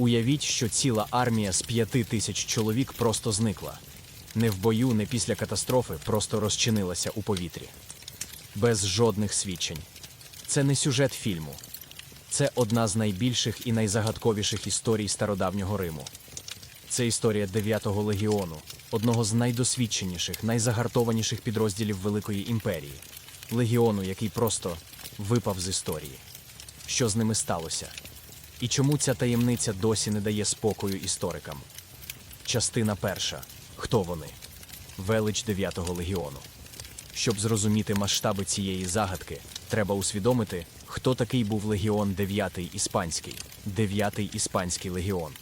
Уявіть, що ціла армія з п'яти тисяч чоловік просто зникла. Не в бою, не після катастрофи, просто розчинилася у повітрі. Без жодних свідчень. Це не сюжет фільму. Це одна з найбільших і найзагадковіших історій стародавнього Риму. Це історія 9-го легіону, одного з найдосвідченіших, найзагартованіших підрозділів Великої імперії. Легіону, який просто випав з історії. Що з ними сталося? І чому ця таємниця досі не дає спокою історикам? Частина перша. Хто вони? Велич 9-го легіону. Щоб зрозуміти масштаби цієї загадки, треба усвідомити, хто такий був легіон 9-й іспанський, 9-й іспанський легіон.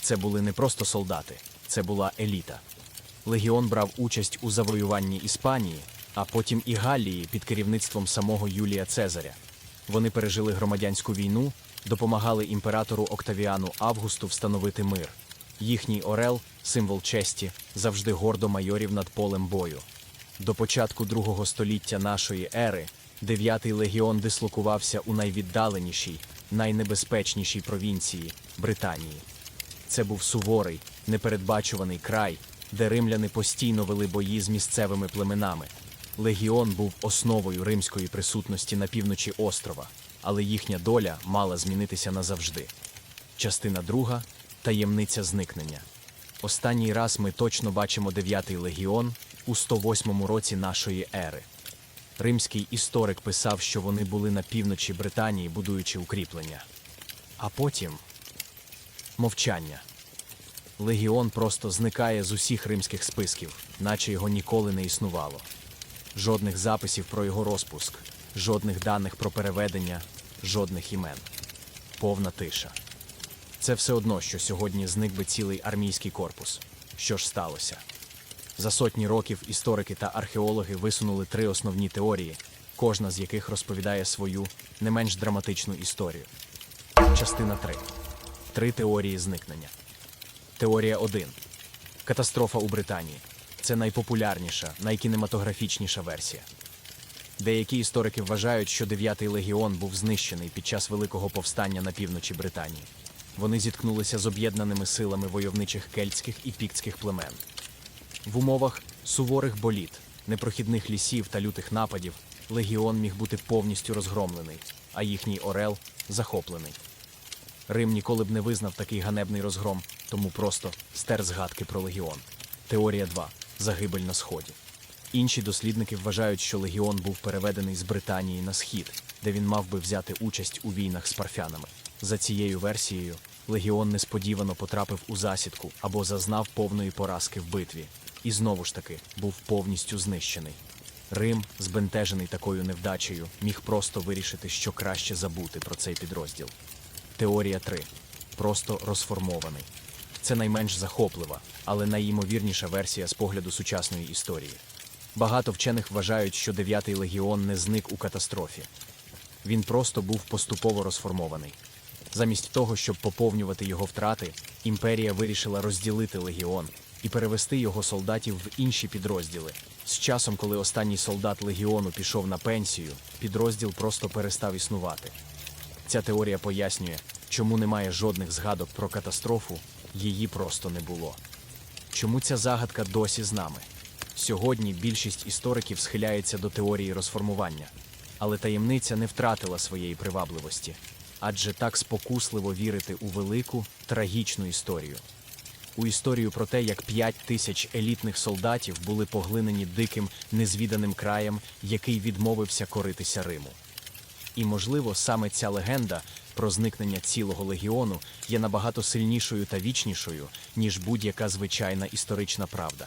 Це були не просто солдати, це була еліта. Легіон брав участь у завоюванні Іспанії, а потім і Галлії під керівництвом самого Юлія Цезаря. Вони пережили громадянську війну, допомагали імператору Октавіану Августу встановити мир. Їхній орел, символ честі, завжди гордо майорів над полем бою. До початку другого століття нашої ери дев'ятий легіон дислокувався у найвіддаленішій, найнебезпечнішій провінції Британії. Це був суворий, непередбачуваний край, де римляни постійно вели бої з місцевими племенами. Легіон був основою римської присутності на півночі острова, але їхня доля мала змінитися назавжди. Частина друга таємниця зникнення. Останній раз ми точно бачимо дев'ятий легіон у 108 році нашої ери. Римський історик писав, що вони були на півночі Британії, будуючи укріплення. А потім мовчання. Легіон просто зникає з усіх римських списків, наче його ніколи не існувало. Жодних записів про його розпуск, жодних даних про переведення, жодних імен. Повна тиша. Це все одно, що сьогодні зник би цілий армійський корпус. Що ж сталося? За сотні років історики та археологи висунули три основні теорії, кожна з яких розповідає свою не менш драматичну історію. Частина 3. Три теорії зникнення. Теорія 1. Катастрофа у Британії. Це найпопулярніша, найкінематографічніша версія. Деякі історики вважають, що 9-й легіон був знищений під час Великого повстання на півночі Британії. Вони зіткнулися з об'єднаними силами войовничих кельтських і піктських племен. В умовах суворих боліт, непрохідних лісів та лютих нападів легіон міг бути повністю розгромлений, а їхній орел захоплений. Рим ніколи б не визнав такий ганебний розгром, тому просто стер згадки про легіон. Теорія 2. Загибель на сході. Інші дослідники вважають, що легіон був переведений з Британії на схід, де він мав би взяти участь у війнах з парфянами. За цією версією, легіон несподівано потрапив у засідку або зазнав повної поразки в битві, і знову ж таки був повністю знищений. Рим, збентежений такою невдачею, міг просто вирішити, що краще забути про цей підрозділ. Теорія 3. Просто розформований. Це найменш захоплива, але найімовірніша версія з погляду сучасної історії. Багато вчених вважають, що 9-й легіон не зник у катастрофі. Він просто був поступово розформований. Замість того, щоб поповнювати його втрати, імперія вирішила розділити легіон і перевести його солдатів в інші підрозділи. З часом, коли останній солдат легіону пішов на пенсію, підрозділ просто перестав існувати. Ця теорія пояснює, чому немає жодних згадок про катастрофу, її просто не було. Чому ця загадка досі з нами? Сьогодні більшість істориків схиляється до теорії розформування, але таємниця не втратила своєї привабливості, адже так спокусливо вірити у велику трагічну історію. У історію про те, як п'ять тисяч елітних солдатів були поглинені диким, незвіданим краєм, який відмовився коритися Риму. І, можливо, саме ця легенда про зникнення цілого легіону є набагато сильнішою та вічнішою, ніж будь-яка звичайна історична правда.